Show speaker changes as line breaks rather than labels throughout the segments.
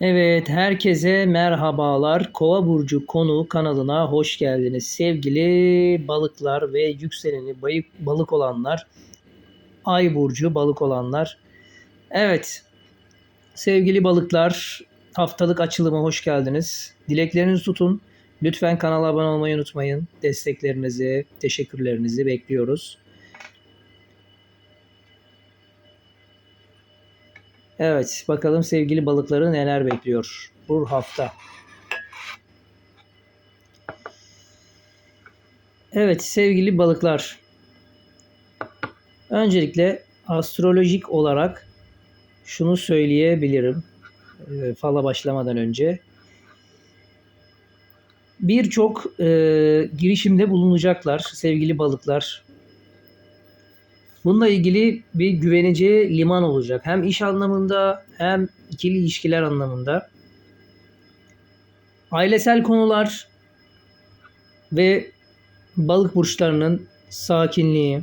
Evet, herkese merhabalar. Kova burcu konu kanalına hoş geldiniz. Sevgili balıklar ve yükseleni bayık balık olanlar, ay burcu balık olanlar. Evet, sevgili balıklar, haftalık açılıma hoş geldiniz. Dileklerinizi tutun. Lütfen kanala abone olmayı unutmayın. Desteklerinizi, teşekkürlerinizi bekliyoruz. Evet, bakalım sevgili balıkları neler bekliyor bu hafta. Evet sevgili balıklar. Öncelikle astrolojik olarak şunu söyleyebilirim. e, Fala başlamadan önce. Birçok e, girişimde bulunacaklar sevgili balıklar. Bununla ilgili bir güveneceği liman olacak. Hem iş anlamında hem ikili ilişkiler anlamında. Ailesel konular ve balık burçlarının sakinliği,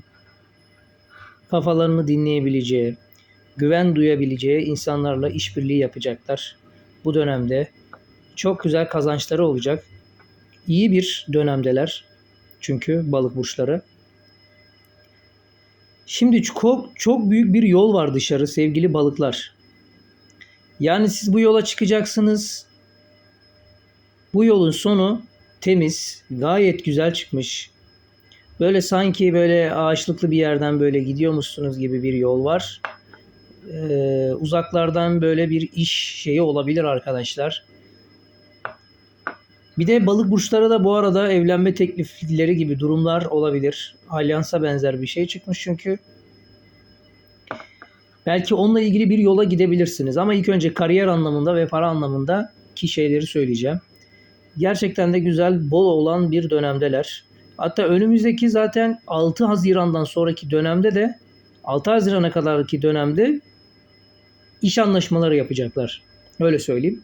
kafalarını dinleyebileceği, güven duyabileceği insanlarla işbirliği yapacaklar. Bu dönemde çok güzel kazançları olacak. İyi bir dönemdeler. Çünkü balık burçları. Şimdi çok çok büyük bir yol var dışarı sevgili balıklar. Yani siz bu yola çıkacaksınız. Bu yolun sonu temiz, gayet güzel çıkmış. Böyle sanki böyle ağaçlıklı bir yerden böyle gidiyormuşsunuz gibi bir yol var. Ee, uzaklardan böyle bir iş şeyi olabilir arkadaşlar. Bir de balık burçları da bu arada evlenme teklifleri gibi durumlar olabilir. Alyansa benzer bir şey çıkmış çünkü. Belki onunla ilgili bir yola gidebilirsiniz. Ama ilk önce kariyer anlamında ve para anlamında ki şeyleri söyleyeceğim. Gerçekten de güzel, bol olan bir dönemdeler. Hatta önümüzdeki zaten 6 Haziran'dan sonraki dönemde de 6 Haziran'a kadarki dönemde iş anlaşmaları yapacaklar. Öyle söyleyeyim.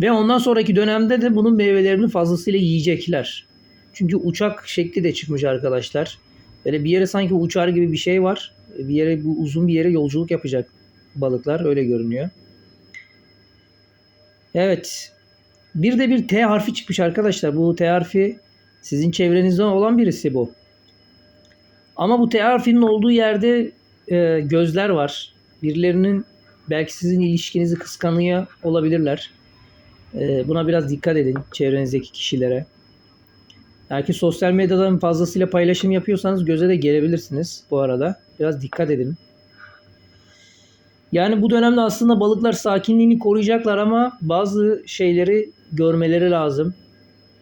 Ve ondan sonraki dönemde de bunun meyvelerini fazlasıyla yiyecekler. Çünkü uçak şekli de çıkmış arkadaşlar. Böyle bir yere sanki uçar gibi bir şey var. Bir yere bu uzun bir yere yolculuk yapacak balıklar öyle görünüyor. Evet. Bir de bir T harfi çıkmış arkadaşlar. Bu T harfi sizin çevrenizden olan birisi bu. Ama bu T harfinin olduğu yerde e, gözler var. Birilerinin belki sizin ilişkinizi kıskanıyor olabilirler. E, buna biraz dikkat edin çevrenizdeki kişilere. Belki sosyal medyadan fazlasıyla paylaşım yapıyorsanız göze de gelebilirsiniz bu arada. Biraz dikkat edin. Yani bu dönemde aslında balıklar sakinliğini koruyacaklar ama bazı şeyleri görmeleri lazım.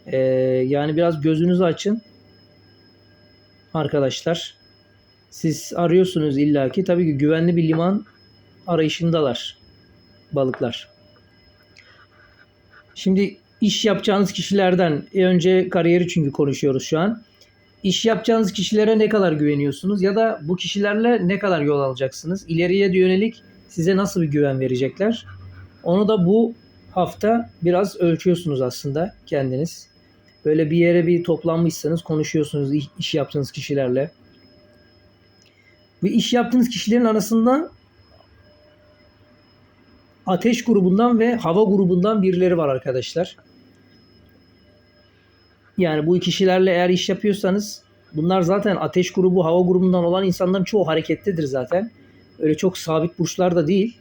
Ee, yani biraz gözünüzü açın. Arkadaşlar. Siz arıyorsunuz illaki. Tabii ki güvenli bir liman arayışındalar balıklar. Şimdi iş yapacağınız kişilerden e, önce kariyeri çünkü konuşuyoruz şu an. İş yapacağınız kişilere ne kadar güveniyorsunuz ya da bu kişilerle ne kadar yol alacaksınız? İleriye yönelik size nasıl bir güven verecekler? Onu da bu hafta biraz ölçüyorsunuz aslında kendiniz. Böyle bir yere bir toplanmışsanız konuşuyorsunuz iş- yaptığınız kişilerle. Ve iş yaptığınız kişilerin arasında ateş grubundan ve hava grubundan birileri var arkadaşlar. Yani bu kişilerle eğer iş yapıyorsanız bunlar zaten ateş grubu, hava grubundan olan insanların çoğu hareketlidir zaten. Öyle çok sabit burçlar da değil.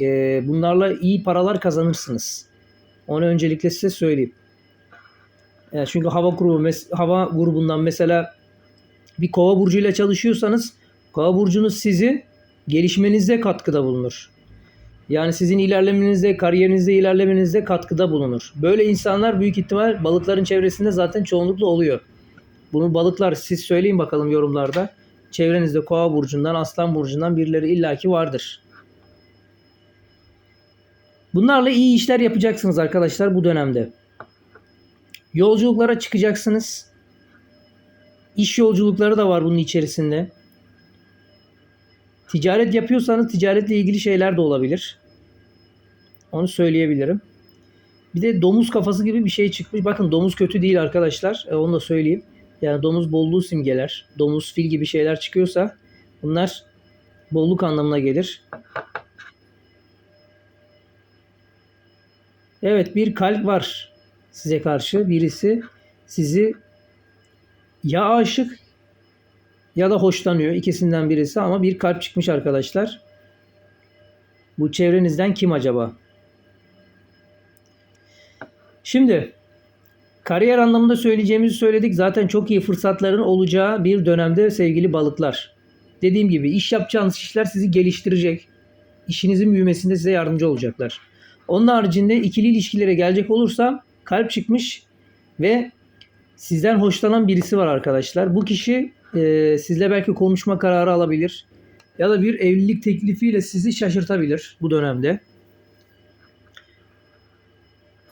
Ee, bunlarla iyi paralar kazanırsınız. Onu öncelikle size söyleyeyim. Yani çünkü hava grubu hava grubundan mesela bir kova burcuyla çalışıyorsanız kova burcunuz sizi gelişmenizde katkıda bulunur. Yani sizin ilerlemenizde, kariyerinizde ilerlemenizde katkıda bulunur. Böyle insanlar büyük ihtimal balıkların çevresinde zaten çoğunlukla oluyor. Bunu balıklar siz söyleyin bakalım yorumlarda. Çevrenizde kova burcundan, aslan burcundan birileri illaki vardır. Bunlarla iyi işler yapacaksınız arkadaşlar bu dönemde. Yolculuklara çıkacaksınız. İş yolculukları da var bunun içerisinde. Ticaret yapıyorsanız ticaretle ilgili şeyler de olabilir. Onu söyleyebilirim. Bir de domuz kafası gibi bir şey çıkmış. Bakın domuz kötü değil arkadaşlar. E, onu da söyleyeyim. Yani domuz bolluğu simgeler. Domuz, fil gibi şeyler çıkıyorsa bunlar bolluk anlamına gelir. Evet bir kalp var size karşı. Birisi sizi ya aşık ya da hoşlanıyor. İkisinden birisi ama bir kalp çıkmış arkadaşlar. Bu çevrenizden kim acaba? Şimdi kariyer anlamında söyleyeceğimizi söyledik. Zaten çok iyi fırsatların olacağı bir dönemde sevgili balıklar. Dediğim gibi iş yapacağınız işler sizi geliştirecek. İşinizin büyümesinde size yardımcı olacaklar. Onun haricinde ikili ilişkilere gelecek olursam kalp çıkmış ve sizden hoşlanan birisi var arkadaşlar. Bu kişi e, sizle belki konuşma kararı alabilir ya da bir evlilik teklifiyle sizi şaşırtabilir bu dönemde.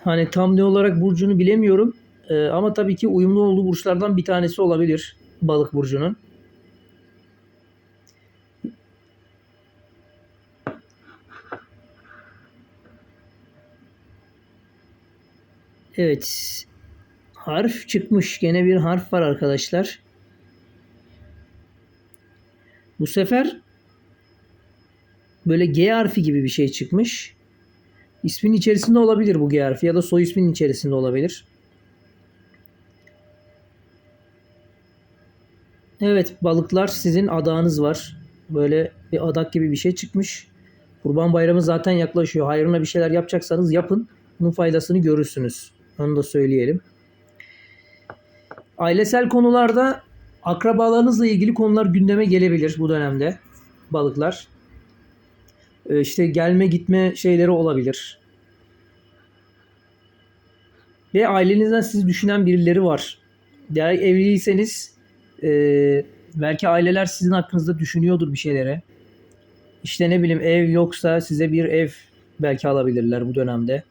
Hani tam ne olarak burcunu bilemiyorum E, ama tabii ki uyumlu olduğu burçlardan bir tanesi olabilir balık burcunun. Evet. Harf çıkmış. Gene bir harf var arkadaşlar. Bu sefer böyle G harfi gibi bir şey çıkmış. İsmin içerisinde olabilir bu G harfi ya da soy ismin içerisinde olabilir. Evet balıklar sizin adağınız var. Böyle bir adak gibi bir şey çıkmış. Kurban bayramı zaten yaklaşıyor. Hayrına bir şeyler yapacaksanız yapın. Bunun faydasını görürsünüz. Onu da söyleyelim. Ailesel konularda akrabalarınızla ilgili konular gündeme gelebilir bu dönemde balıklar. Ee, işte gelme gitme şeyleri olabilir. Ve ailenizden sizi düşünen birileri var. Eğer evliyseniz e, belki aileler sizin hakkınızda düşünüyordur bir şeylere. İşte ne bileyim ev yoksa size bir ev belki alabilirler bu dönemde.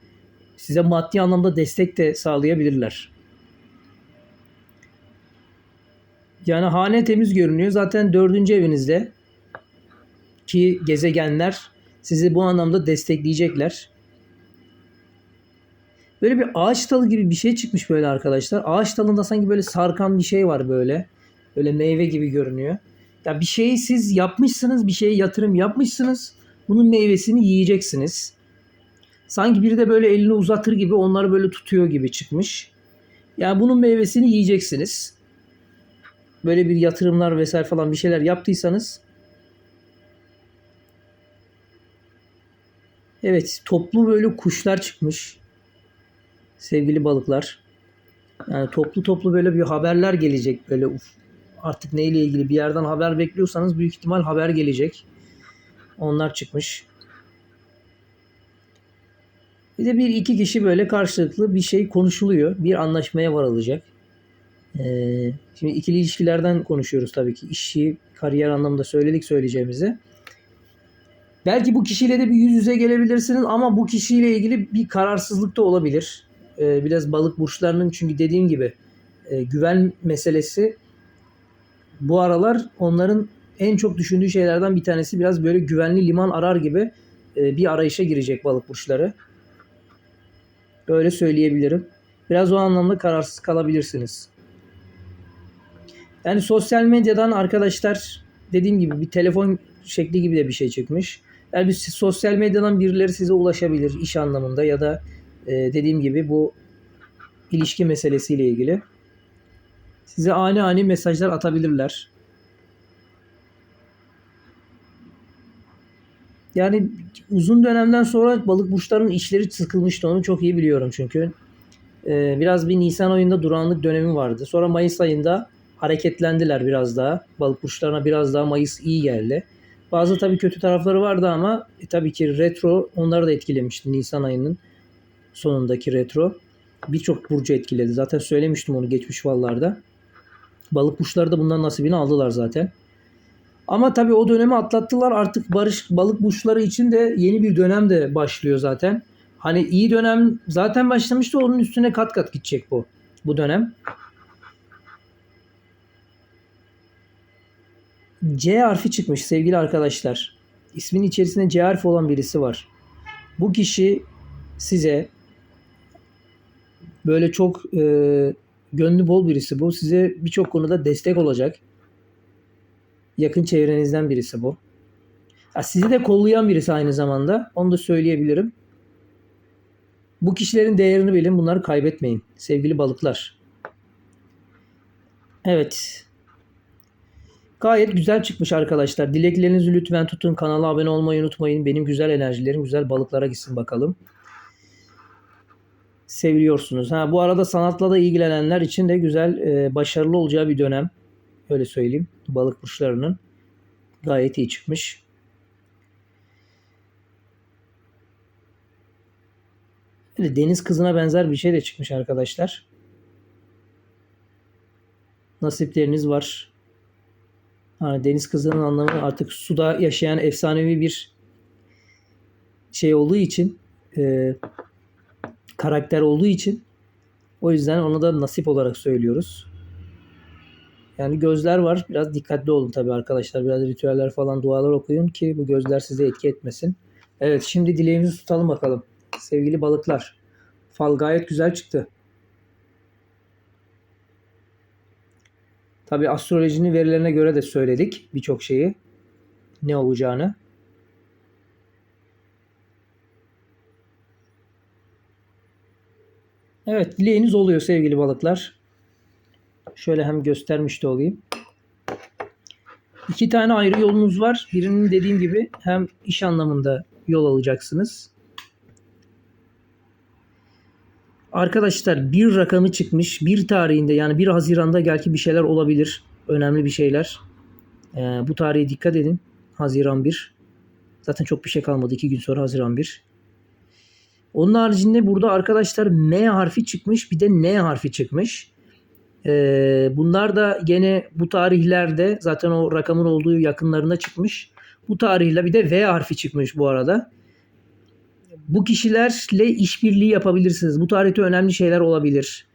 Size maddi anlamda destek de sağlayabilirler. Yani hane temiz görünüyor. Zaten dördüncü evinizde ki gezegenler sizi bu anlamda destekleyecekler. Böyle bir ağaç dalı gibi bir şey çıkmış böyle arkadaşlar. Ağaç dalında sanki böyle sarkan bir şey var böyle. Böyle meyve gibi görünüyor. Ya bir şeyi siz yapmışsınız, bir şeye yatırım yapmışsınız. Bunun meyvesini yiyeceksiniz. Sanki biri de böyle elini uzatır gibi onları böyle tutuyor gibi çıkmış. Yani bunun meyvesini yiyeceksiniz. Böyle bir yatırımlar vesaire falan bir şeyler yaptıysanız Evet, toplu böyle kuşlar çıkmış. Sevgili balıklar. Yani toplu toplu böyle bir haberler gelecek böyle uf, artık neyle ilgili bir yerden haber bekliyorsanız büyük ihtimal haber gelecek. Onlar çıkmış. Bir de bir iki kişi böyle karşılıklı bir şey konuşuluyor. Bir anlaşmaya varılacak. Ee, şimdi ikili ilişkilerden konuşuyoruz tabii ki. İşi, kariyer anlamında söyledik söyleyeceğimizi. Belki bu kişiyle de bir yüz yüze gelebilirsiniz ama bu kişiyle ilgili bir kararsızlık da olabilir. Ee, biraz balık burçlarının çünkü dediğim gibi e, güven meselesi bu aralar onların en çok düşündüğü şeylerden bir tanesi biraz böyle güvenli liman arar gibi e, bir arayışa girecek balık burçları. Öyle söyleyebilirim. Biraz o anlamda kararsız kalabilirsiniz. Yani sosyal medyadan arkadaşlar dediğim gibi bir telefon şekli gibi de bir şey çıkmış. Yani bir sosyal medyadan birileri size ulaşabilir iş anlamında ya da e, dediğim gibi bu ilişki meselesiyle ilgili. Size ani ani mesajlar atabilirler. Yani uzun dönemden sonra balık burçlarının işleri sıkılmıştı. Onu çok iyi biliyorum çünkü. Ee, biraz bir Nisan ayında durağanlık dönemi vardı. Sonra Mayıs ayında hareketlendiler biraz daha. Balık burçlarına biraz daha Mayıs iyi geldi. Bazı tabii kötü tarafları vardı ama e, tabii ki retro onları da etkilemişti Nisan ayının sonundaki retro. Birçok burcu etkiledi. Zaten söylemiştim onu geçmiş vallarda. Balık burçları da bundan nasibini aldılar zaten. Ama tabii o dönemi atlattılar. Artık barış balık burçları için de yeni bir dönem de başlıyor zaten. Hani iyi dönem zaten başlamıştı. Onun üstüne kat kat gidecek bu bu dönem. C harfi çıkmış sevgili arkadaşlar. İsmin içerisinde C harfi olan birisi var. Bu kişi size böyle çok e, gönlü bol birisi bu. Size birçok konuda destek olacak. Yakın çevrenizden birisi bu. Ya sizi de kollayan birisi aynı zamanda. Onu da söyleyebilirim. Bu kişilerin değerini bilin. Bunları kaybetmeyin. Sevgili balıklar. Evet. Gayet güzel çıkmış arkadaşlar. Dileklerinizi lütfen tutun. Kanala abone olmayı unutmayın. Benim güzel enerjilerim güzel balıklara gitsin bakalım. Seviliyorsunuz. Ha bu arada sanatla da ilgilenenler için de güzel, e, başarılı olacağı bir dönem. Öyle söyleyeyim. Balık burçlarının gayet iyi çıkmış. Böyle deniz kızına benzer bir şey de çıkmış arkadaşlar. Nasipleriniz var. Ha, deniz kızının anlamı artık suda yaşayan efsanevi bir şey olduğu için e, karakter olduğu için o yüzden ona da nasip olarak söylüyoruz. Yani gözler var. Biraz dikkatli olun tabii arkadaşlar. Biraz ritüeller falan dualar okuyun ki bu gözler size etki etmesin. Evet şimdi dileğimizi tutalım bakalım. Sevgili balıklar. Fal gayet güzel çıktı. Tabii astrolojinin verilerine göre de söyledik birçok şeyi. Ne olacağını. Evet dileğiniz oluyor sevgili balıklar. Şöyle hem göstermiş de olayım. İki tane ayrı yolunuz var. Birinin dediğim gibi hem iş anlamında yol alacaksınız. Arkadaşlar bir rakamı çıkmış. Bir tarihinde yani 1 Haziran'da belki bir şeyler olabilir. Önemli bir şeyler. Ee, bu tarihe dikkat edin. Haziran 1. Zaten çok bir şey kalmadı. 2 gün sonra Haziran 1. Onun haricinde burada arkadaşlar M harfi çıkmış. Bir de N harfi çıkmış. Ee, bunlar da gene bu tarihlerde zaten o rakamın olduğu yakınlarında çıkmış. Bu tarihle bir de V harfi çıkmış bu arada. Bu kişilerle işbirliği yapabilirsiniz. Bu tarihte önemli şeyler olabilir.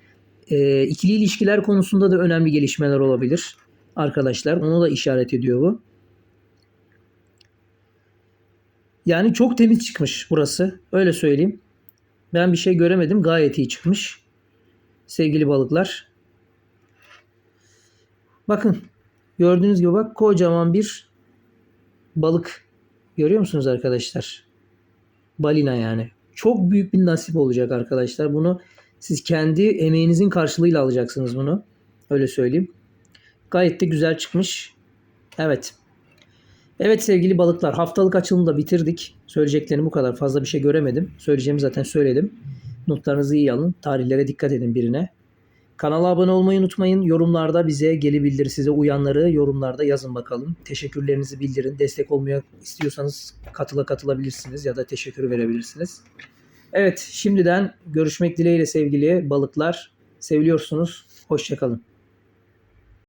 Ee, ikili ilişkiler konusunda da önemli gelişmeler olabilir arkadaşlar. Onu da işaret ediyor bu. Yani çok temiz çıkmış burası. Öyle söyleyeyim. Ben bir şey göremedim. Gayet iyi çıkmış. Sevgili balıklar. Bakın. Gördüğünüz gibi bak kocaman bir balık. Görüyor musunuz arkadaşlar? Balina yani. Çok büyük bir nasip olacak arkadaşlar. Bunu siz kendi emeğinizin karşılığıyla alacaksınız bunu. Öyle söyleyeyim. Gayet de güzel çıkmış. Evet. Evet sevgili balıklar haftalık açılımı da bitirdik. Söyleyeceklerim bu kadar. Fazla bir şey göremedim. Söyleyeceğimi zaten söyledim. Notlarınızı iyi alın. Tarihlere dikkat edin birine. Kanala abone olmayı unutmayın. Yorumlarda bize geli bildir size uyanları yorumlarda yazın bakalım. Teşekkürlerinizi bildirin. Destek olmaya istiyorsanız katıla katılabilirsiniz ya da teşekkür verebilirsiniz. Evet şimdiden görüşmek dileğiyle sevgili balıklar. Seviliyorsunuz. Hoşçakalın.